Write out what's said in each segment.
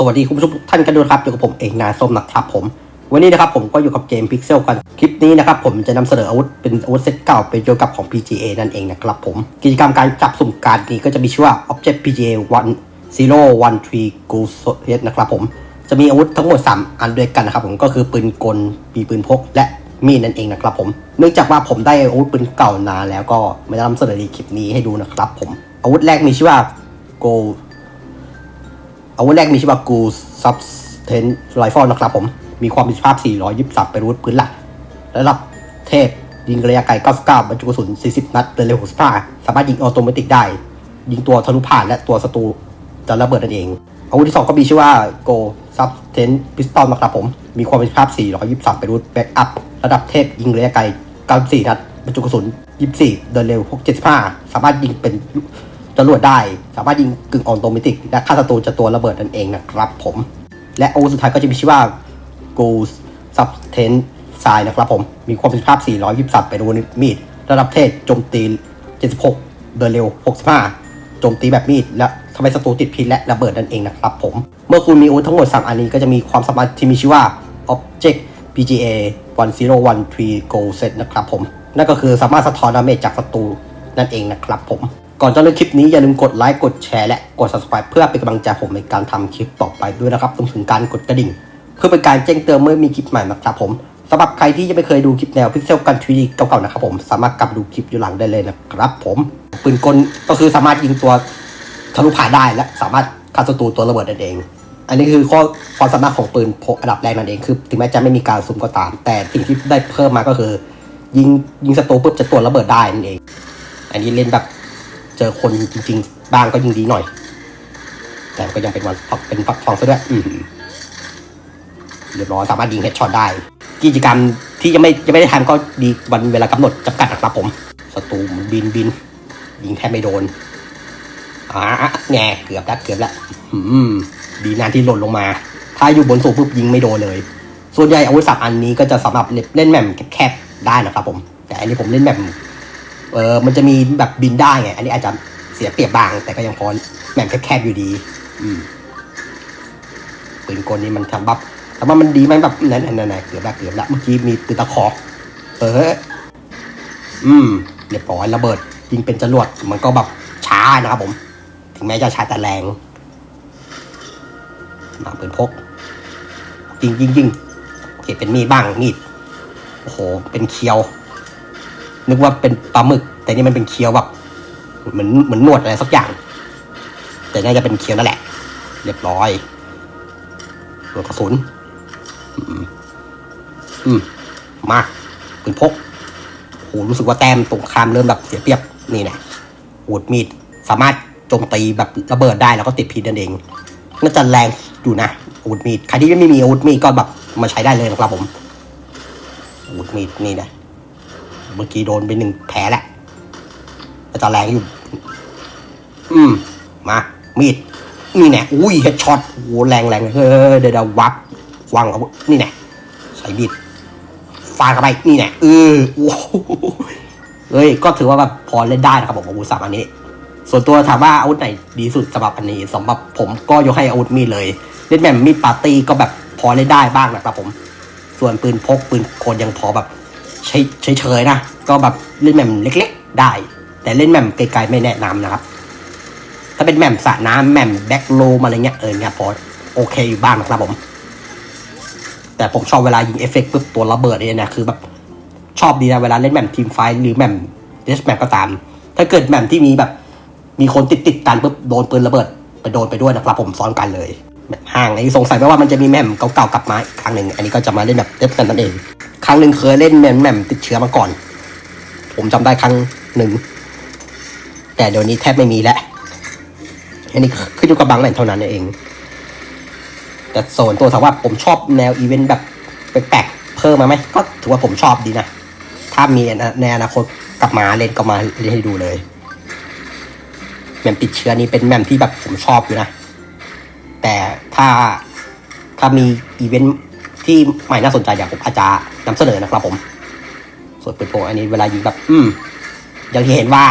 สวัสดีคุณผู้ชมทุกท่านกันด้วยครับอยู่กับผมเองนาส้มนะครับผม วันนี้นะครับผมก็อยู่กับเกม Pixel กัน คลิปนี้นะครับผมจะนำเสนออาวุธเป็นอาวุธเซตเก่าเป็นเกี่ยวกับของ PGA นั่นเองนะครับผม กิจกรรมการจับสุ่มการ์ดนี้ก็จะมีชื่อว่า Object PGA 1 Zero One Three Go Set นะครับผม จะมีอาวุธทั้งหมด 3 อันด้วยกันนะครับผมก็คือปืนกลปีปืนพก และมีดนั่นเองนะครับผม เนื่องจากว่าผมได้อาวุธปืนเก่านานแล้วก็ไม่ได้นำเสนอในคลิปนี้ให้ดูนะครับผม อาวุธแรกมีชื่อว่า Go อาวุธแรกมีชื่อว่า Go Substance Rifle นะครับผม มีความประสิทธิภาพ 423 เป็นอาวุธพื้นหลักระดับเทพ ยิงระยะไกล 99บรรจุกระสุน 40 นัดเดินเร็ว65สามารถยิงออโตเมติกได้ ยิงตัวทะลุผ่านและตัวศัตรูจะระเบิดนั่นเอง อาวุธที่ 2 ก็มีชื่อว่า Go Substance Pistol นะครับผม มีความประสิทธิภาพ 423 เป็นอาวุธแบ็กอัพระดับเทพ ยิงระยะไกล 94 นัดบรรจุกระสุน 24 เดินเร็ว 675 สามารถยิงเป็น จรวดได้ สามารถยิงกึ่งออโตเมติก และฆ่าศัตรูจากตัวระเบิดนั่นเองนะครับผม และอสุดท้ายก็จะมีชื่อว่า g o o s Substance ทรายนะครับผม มีความประสิทธิภาพ 423 เป็นอาวุธมีด ระดับเทพโจมตี 76 เดินเร็ว 65 โจมตีแบบมีด และทำให้ศัตรูติดพิษและระเบิดนั่นเองนะครับผม เมื่อคุณมีอาวุธทั้งหมด 3 อันนี้ก็จะมีความสามารถที่มีชื่อว่า Object PGA 1013 Gold Set นะครับผม นั่นก็คือสามารถสะท้อนดาเมจจากศัตรูนั่นเองนะครับผม ก่อนจะเริ่มคลิปนี้อย่าลืมกดไลค์กดแชร์และกด subscribe เพื่อเป็นกำลังใจผมในการทำคลิปต่อไปด้วยนะครับรวมถึงการกดกระดิ่ง เพื่อเป็นการแจ้งเตือนเมื่อมีคลิปใหม่นะครับผมสำหรับใครที่ยังไม่เคยดูคลิปแนวพิกเซลกันทวีเก่าๆนะครับผมสามารถกลับดูคลิปอย้อนหลังได้เลยนะครับผมปืนกลก็คือสามารถยิงตัวทะลุผ่านได้และสามารถฆ่าศัตรูตัวระเบิดนั่นเอง อันนี้คือข้อความสามารถของปืนพกอันดับแรกนั่นเองคือ ถึงแม้จะไม่มีการซูมก็ตาม แต่สิ่งที่ได้เพิ่มมาก็คือ ยิงยิงศัตรูปุ๊บจะตัวระเบิดได้นั่นเอง อันนี้เล่นแบบ เจอคนจริง ๆ บ้างก็ยิงดีหน่อย แต่ก็ยังเป็นวันเป็นฟักทองซะด้วยอืมเรียบร้อยสามารถยิงเฮดช็อตได้ กิจกรรมที่ยังไม่ยังไม่ได้ทำก็ดีวันเวลากำหนดจำกัดนะครับผมศัตรูบินบิน ยิงแทบไม่โดนอ่าแง่เกือบแล้วเกือบแล้วอืมดีนานที่หล่นลงมา ถ้าอยู่บนสูงปุ๊บยิงไม่โดนเลย ส่วนใหญ่อาวุธสับอันนี้ก็จะสำหรับเล่นแมมแคบๆได้นะครับผม แต่อันนี้ผมเล่นแมม เออมันจะมีแบบบินได้ไง อันนี้อาจจะเสียเปรียบบาง แต่ก็ยังพอแมมแคบๆอยู่ดี อืมปืนกลนี่มันทำแบบแต่ว่ามันดีไหมแบบนั่นนั่นเกือบแล้วเกือบแล้วเมื่อกี้มีปืนตะขอเออ อืมเรียบร้อยระเบิดยิงเป็นจรวดมันก็แบบช้านะครับผม ถึงแม้จะช้าแต่แรง มาปืนพกยิงยิงยิงโอเคเป็นมีดบ้างมีดโอ้โห เป็นเคียว นึกว่าเป็นปลาหมึก แต่นี่มันเป็นเคียวแบบเหมือนเหมือนหนวดอะไรสักอย่าง แต่น่าจะเป็นเคียวนั่นแหละ เรียบร้อยหัวกระสุนอืมมาปืนพกโหรู้สึกว่าแต้มตรงข้ามเริ่มแบบเสียเปรียบนี่นะอาวุธมีดสามารถโจมตีแบบระเบิดได้แล้วก็ติดพิษนั่นเองน่าจะแรงอยู่นะอาวุธมีดใครที่ไม่มีอาวุธมีดก็แบบมาใช้ได้เลยนะครับผมอาวุธมีดนี่นะ เมื่อกี้โดนไปหนึ่งแผลแหละน่าจะแรงอยู่ อืม มา มีด นี่แน่อุ้ยเฮดช็อตโอ้โหแรงแรงเฮ้ยเดี๋ยวเดี๋ยววับวางอาวุธนี่แน่ใส่มีดฟาดเข้าไปนี่แน่เออโอ้โหเฮ้ย ก็ถือว่าแบบพอเล่นได้นะครับผมอาวุธสามอันนี้ ส่วนตัวถามว่าอาวุธไหนดีสุดสำหรับอันนี้สำหรับผมก็ยกให้อาวุธมีดเลย เล่นแบบมีดปาร์ตี้ก็แบบพอเล่นได้บ้างนะครับผม ส่วนปืนพกปืนโคนยังพอแบบใช้ เฉยๆนะ ก็แบบเล่นแหม่มเล็กๆ ได้ แต่เล่นแหม่มไกลๆไม่แนะนำนะครับ ถ้าเป็นแหม่มสระน้ำแหม่มแบ็กโลมอะไรเงี้ยเออเนี่ยพอโอเคอยู่บ้างนะครับผม แต่ผมชอบเวลายิงเอฟเฟกต์ปุ๊บตัวระเบิดเนี่ยนะคือแบบชอบดีนะเวลาเล่นแหม่มทีมไฟท์หรือแหม่มเดสแมปก็ตาม ถ้าเกิดแหม่มที่มีแบบ มีคนติดติดกันปุ๊บโดนปืนระเบิดไปโดนไปด้วยนะครับผมซ้อนกันเลยห่างอันนี้สงสัยไหมว่ามันจะมีแหม่มเก่าๆกลับมาอีกครั้งหนึ่งอันนี้ก็จะมาเล่นแบบเดฟกันนั่นเอง ครั้งหนึ่งเคยเล่นแหม่มแหม่มติดเชื้อมาก่อน ผมจำได้ครั้งหนึ่ง แต่เดี๋ยวนี้แทบไม่มีแล้ว อันนี้ขึ้นอยู่กับบางแหล่งเท่านั้นเอง แต่ส่วนตัวถามว่าผมชอบแนวอีเวนต์แบบแปลกๆเพิ่มมาไหมก็ถือว่าผมชอบดีนะ ถ้ามีในอนาคตกลับมาเล่นก็มาเล่นให้ดูเลยแหม่มติดเชื้อนี้เป็นแหม่มที่แบบผมชอบอยู่นะ แต่ถ้าถ้ามีอีเวนต์ ที่ใหม่น่าสนใจอยากผมอาจจะนำเสนอนะครับผม ส่วนปืนโพกอันนี้เวลายิงแบบ อืม อย่างที่เห็นว่า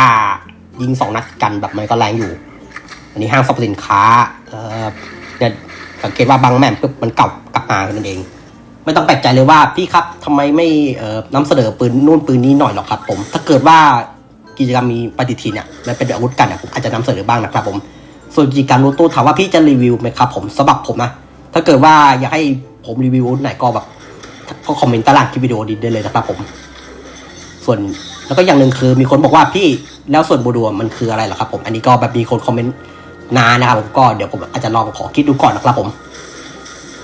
ยิงสองนัดกันแบบมันก็แรงอยู่ อันนี้ห้างสรรพสินค้า เอ่อเนี่ยสังเกตว่าบางแมมปุ๊บมันเก่ากลับมานั่นเอง ไม่ต้องแปลกใจเลยว่าพี่ครับทำไมไม่เอ่อนำเสนอปืนนู่นปืนนี้หน่อยหรอกครับ ผม ถ้าเกิดว่ากิจกรรมมีปฏิทินเนี่ยมันเป็นอาวุธกันเนี่ยผมอาจจะนำเสนอบ้างนะครับผม ส่วนกิจกรรมรูตู้ถามว่าพี่จะรีวิวไหมครับผมสำหรับผมนะถ้าเกิดว่าอยากให้ ผมรีวิวไหนก็แบบก็คอมเมนต์ตลางคลิปวิดีโอดีได้เลยนะครับผม ส่วนแล้วก็อย่างหนึ่งคือมีคนบอกว่าพี่แล้วส่วนบูดัวมันคืออะไรเหรอครับผม อันนี้ก็แบบมีคนคอมเมนต์นานนะครับผมก็เดี๋ยวผมอาจจะลองขอคิดดูก่อนนะครับผม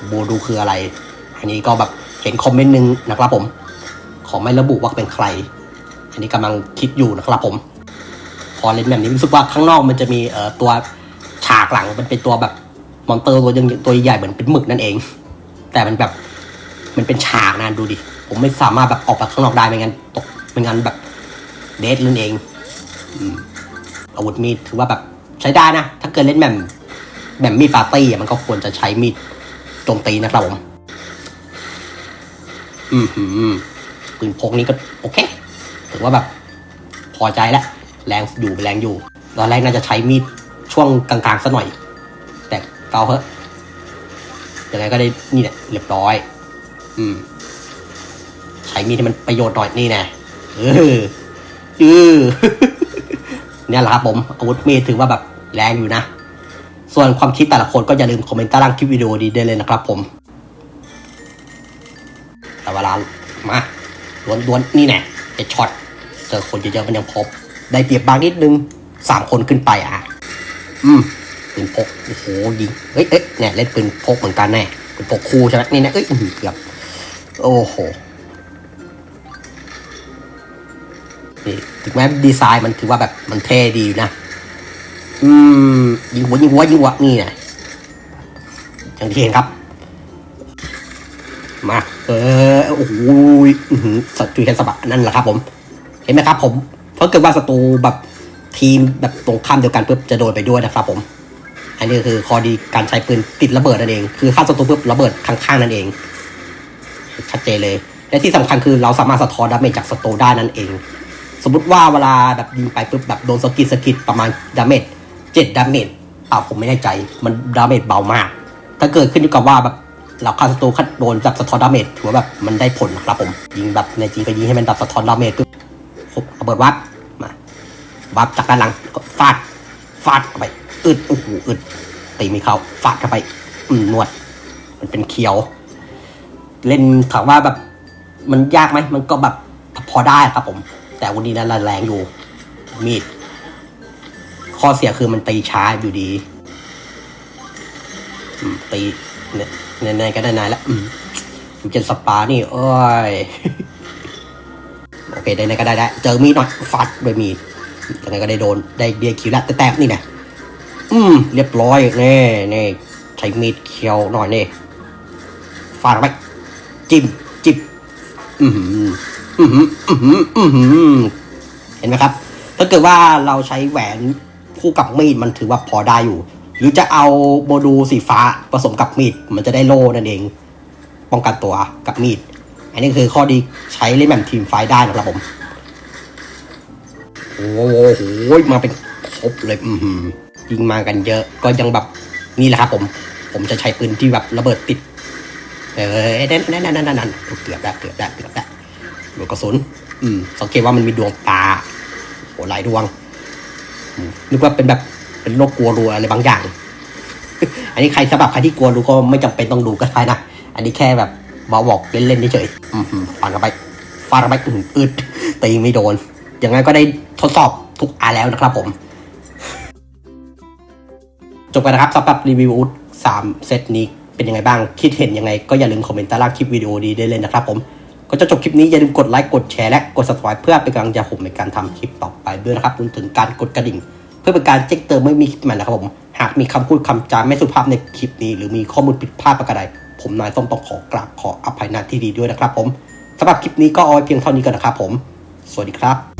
บูดูคืออะไร อันนี้ก็แบบเห็นคอมเมนต์หนึงนะครับผม ขอไม่ระบุว่าเป็นใคร อันนี้กำลังคิดอยู่นะครับผม พอเล่นแบบนี้รู้สึกว่าข้างนอกมันจะมีเอ่อตัวฉากหลังมันเป็นตัวแบบมอนเตอร์ตัวยังตัวใหญ่เหมือนเป็นหมึกนั่นเอง แต่มันแบบมันเป็นฉากนะดูดิ ผมไม่สามารถแบบออกไปข้างนอกได้ไม่งั้นตกไม่งั้นแบบเดทนั่นเองอาวุธมีดถือว่าแบบใช้ได้นะ ถ้าเกิดเล่นแบบแบบมีดปาร์ตี้อะมันก็ควรจะใช้มีดโจมตีนะครับผม อืมหืมปืนพกนี้ก็โอเค ถือว่าแบบ พอใจแล้วแรงอยู่แรงอยู่ตอนแรกน่าจะใช้มีดช่วงกลางๆซะหน่อย แต่เกาเหอะ ยังไงก็ได้นี่แหละเรียบร้อย อืมใช้มีดที่มันประโยชน์หน่อยนี่แน่เออเออเนี่ยแหละครับผมอาวุธมีดถือว่าแบบแรงอยู่นะ ส่วนความคิดแต่ละคนก็อย่าลืมคอมเมนต์ใต้ล่างคลิปวิดีโอดีได้เลยนะครับผม แต่เวลามาดวนดวนนี่แน่ไอช็อตเจอคนเยอะๆมันยังพบ ได้เปรียบบางนิดนึงสามคนขึ้นไปอะ อืม ปืนพกโอ้โหยิงเฮ้ยเอ๊ะเนี่ยเล่นปืนพกเหมือนกันแน่ปืนพกคู่ใช่ไหมนี่นะเอ้ยเกือบโอ้โหนี่ถึงแม้ดีไซน์มันถือว่าแบบมันเท่ดีนะ อืม ยิงหัวยิงหัวยิงหัวนี่ไงอย่างที่เห็นครับ มา เออโอ้โหอื้อหือสัตว์จุยแคนสะบัดนั่นแหละครับ ผม เห็นไหมครับ ผม เพราะเกิดว่าศัตรูแบบทีมแบบตรงข้ามเดียวกันปุ๊บจะโดนไปด้วยนะครับผม อันนี้คือข้อดีการใช้ปืนติดระเบิดนั่นเอง คือฆ่าศัตรูปุ๊บระเบิดข้างๆนั่นเอง ชัดเจนเลย และที่สำคัญคือเราสามารถสะท้อนดาเมจจากศัตรูได้นั่นเอง สมมติว่าเวลาแบบยิงไปปุ๊บแบบโดนสะกิดสะกิดประมาณดาเมจเจ็ดดาเมจอ่าผมไม่แน่ใจ มันดาเมจเบามาก ถ้าเกิดขึ้นอยู่กับว่าแบบเราฆ่าศัตรูขัดโดนจับสะท้อนดาเมจถือว่าแบบมันได้ผลนะครับผมยิงแบบในจริงก็ยิงให้มันดับสะท้อนดาเมจปุ๊บระเบิดวัดมาวับจากด้านหลังก็ฟาดฟาดไป อึดโอ้โหอึดตีไม่เขาฟาดเข้าไป อืมนวด มันเป็นเคียว เล่นถามว่าแบบ มันยากไหมมันก็แบบพอได้ครับผม แต่วันนี้นั้นแรงอยู่ มีด ข้อเสียคือมันตีช้าอยู่ดีตีเนี่ยในๆก็ได้นายแล้วอืมอยู่เจนสปานี่โอ้ยโอเคได้ๆก็ได้แล้วเจอมีดหน่อยฟัดด้วยมีดยังไงก็ได้โดนได้เดียคิวแล้วแต่แตกนี่นะ อืม เรียบร้อยเน่เน่ใช้มีดเคียวหน่อยเน่ฟาดไปจิ้มจิบอือหืออือหืออือหืออือหือเห็นไหมครับ ถ้าเกิดว่าเราใช้แหวนคู่กับมีดมันถือว่าพอได้อยู่ หรือจะเอาโบดูสีฟ้าผสมกับมีด มันจะได้โล่นั่นเอง ป้องกันตัวกับมีด อันนี้คือข้อดีใช้เล่นแบบทีมไฟได้นะครับผมโอ้โหมาเป็นครบเลย อือหือ ยิงมากันเยอะ ก็ยังแบบนี่แหละครับผม ผมจะใช้ปืนที่แบบระเบิดติดเออนั่นนั่นนั่นนั่นเกือบแล้วเกือบแล้วเกือบแล้วดกระสุน อืมสังเกตว่ามันมีดวงตาโอ้หลายดวงนึกว่าเป็นแบบเป็นโรคกลัวรัวอะไรบางอย่าง อันนี้ใครสำหรับใครที่กลัวดูก็ไม่จำเป็นต้องดูก็ได้นะ อันนี้แค่แบบมาบอกเล่นๆเฉยๆอืมๆฟันเข้าไปฟันเข้าไปอึดตีไม่โดน อย่างไงก็ได้ทดสอบทุกอันแล้วนะครับผม จบกันนะครับสำหรับรีวิวอุดสามเซตนี้เป็นยังไงบ้าง คิดเห็นยังไงก็อย่าลืมคอมเมนต์ใต้ล่างคลิปวิดีโอดีได้เลยนะครับผมก็จะจบคลิปนี้อย่าลืมกดไลค์กดแชร์และกด subscribe เพื่อเป็นกำลังใจผมในการทำคลิปต่อไปด้วยนะครับรวมถึงการกดกระดิ่ง เพื่อเป็นการแจ้งเตือนไม่มีคลิปใหม่นะครับผม หากมีคำพูดคำจาไม่สุภาพในคลิปนี้ หรือมีข้อมูลผิดพลาดประการใดผมนายส้มต้องขอกราบขออภัยณที่ดีด้วยนะครับผมสำหรับคลิปนี้ก็เอาไว้เพียงเท่านี้ก่อนนะครับผม สวัสดีครับ